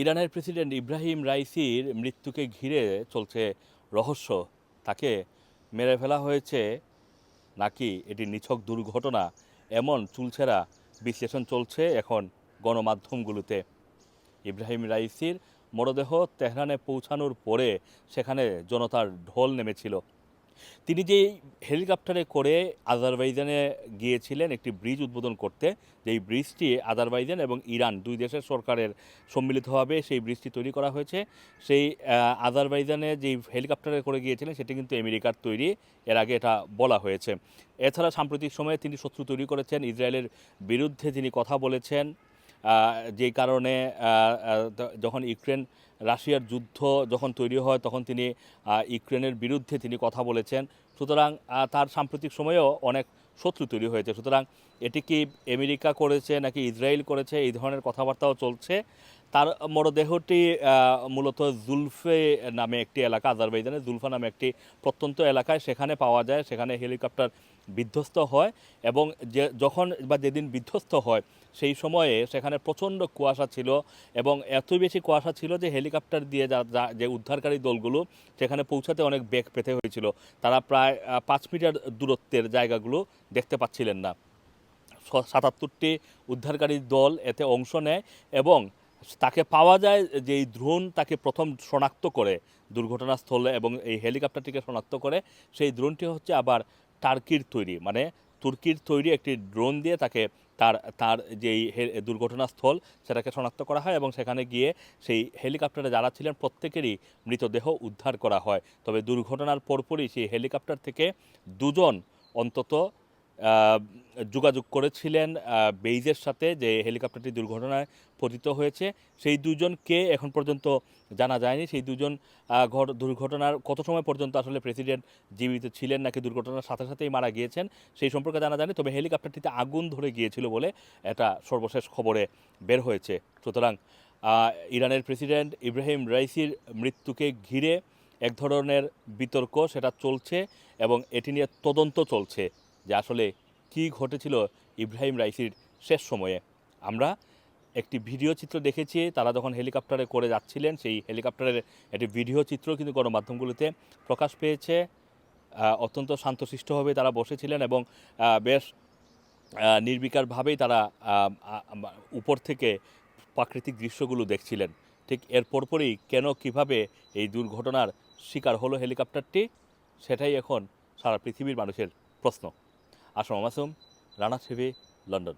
ইরানের প্রেসিডেন্ট ইব্রাহিম রাইসির মৃত্যুকে ঘিরে চলছে রহস্য। তাকে মেরে ফেলা হয়েছে নাকি এটি নিছক দুর্ঘটনা? এমন চুলছেরা বিশ্লেষণ চলছে এখন গণমাধ্যমগুলোতে। ইব্রাহিম রাইসির মরদেহ তেহরানে পৌঁছানোর পরে সেখানে জনতার ঢোল নেমেছিল। তিনি যেই হেলিকপ্টারে করে আজারবাইজানে গিয়েছিলেন একটি ব্রিজ উদ্বোধন করতে, যেই ব্রিজটি আজারবাইজান এবং ইরান দুই দেশের সরকারের সম্মিলিতভাবে সেই ব্রিজটি তৈরি করা হয়েছে। সেই আজারবাইজানে যেই হেলিকপ্টারে করে গিয়েছিলেন সেটি কিন্তু আমেরিকার তৈরি। এর আগে এটা বলা হয়েছে। এছাড়া সাম্প্রতিক সময়ে তিনি শত্রু তৈরি করেছেন। ইসরায়েলের বিরুদ্ধে তিনি কথা বলেছেন। যেই কারণে যখন ইউক্রেন, রাশিয়ার যুদ্ধ যখন তৈরি হয়, তখন তিনি ইউক্রেনের বিরুদ্ধে তিনি কথা বলেছেন। সুতরাং তার সাম্প্রতিক সময়েও অনেক শত্রু তৈরি হয়েছে। সুতরাং, এটি কি আমেরিকা করেছে নাকি ইসরায়েল করেছে, এই ধরনের কথাবার্তাও চলছে। তার মরদেহটি মূলত জুলফে নামে একটি এলাকা আজারবাইজানের জুলফা নামে একটি প্রত্যন্ত এলাকায় সেখানে পাওয়া যায়, সেখানে হেলিকপ্টার বিধ্বস্ত হয় এবং যে যখন বা যেদিন বিধ্বস্ত হয়, সেই সময়ে সেখানে প্রচণ্ড কুয়াশা ছিল এবং এত বেশি কুয়াশা ছিল যে হেলিকপ্টার দিয়ে যা, যা- যে উদ্ধারকারী দলগুলো সেখানে পৌঁছাতে অনেক বেগ পেতে হয়েছিল। তারা প্রায় পাঁচ মিটার দূরত্বের জায়গাগুলো দেখতে পাচ্ছিলেন না। সাতাত্তরটি উদ্ধারকারী দল এতে অংশ নেয় এবং তাকে পাওয়া যায় যে এই ড্রোন তাকে প্রথম শনাক্ত করে দুর্ঘটনাস্থলে এবং এই হেলিকপ্টারটিকে শনাক্ত করে, সেই ড্রোনটি হচ্ছে আবার টার্কির তৈরি মানে তুর্কির তৈরি একটি ড্রোন দিয়ে তাকে তার তার যেই দুর্ঘটনাস্থল সেটাকে শনাক্ত করা হয় এবং সেখানে গিয়ে সেই হেলিকপ্টারে যারা ছিলেন প্রত্যেকেরই মৃতদেহ উদ্ধার করা হয়। তবে দুর্ঘটনার পরপরই সেই হেলিকপ্টার থেকে দুজন অন্তত যোগাযোগ করেছিলেন বেইজের সাথে যে হেলিকপ্টারটি দুর্ঘটনায় পতিত হয়েছে। সেই দুজন কে এখন পর্যন্ত জানা যায়নি। সেই দুজন ঘট- দুর্ঘটনার কত সময় পর্যন্ত আসলে প্রেসিডেন্ট জীবিত ছিলেন নাকি দুর্ঘটনার সাথে সাথেই মারা গিয়েছেন, সেই সম্পর্কে জানা যায়নি। তবে হেলিকপ্টারটিতে আগুন ধরে গিয়েছিল বলে এটা সর্বশেষ খবরে বের হয়েছে। সুতরাং ইরানের প্রেসিডেন্ট ইব্রাহিম রাইসির মৃত্যুকে ঘিরে এক ধরনের বিতর্ক সেটা চলছে এবং এটি নিয়ে তদন্ত চলছে যে আসলে কি ঘটেছিল ইব্রাহিম রাইসির শেষ সময়ে। আমরা একটি ভিডিও চিত্র দেখেছি, তারা যখন হেলিকপ্টারে করে যাচ্ছিলেন, সেই হেলিকপ্টারের একটি ভিডিও চিত্র কিন্তু গণমাধ্যমগুলোতে প্রকাশ পেয়েছে। অত্যন্ত শান্তশিষ্টভাবে তারা বসেছিলেন এবং বেশ নির্বিকারভাবেই তারা উপর থেকে প্রাকৃতিক দৃশ্যগুলো দেখছিলেন। ঠিক এর পরপরই কেন, কীভাবে এই দুর্ঘটনার শিকার হলো হেলিকপ্টারটি, সেটাই এখন সারা পৃথিবীর মানুষের প্রশ্ন। Assam Masum Rana TV London.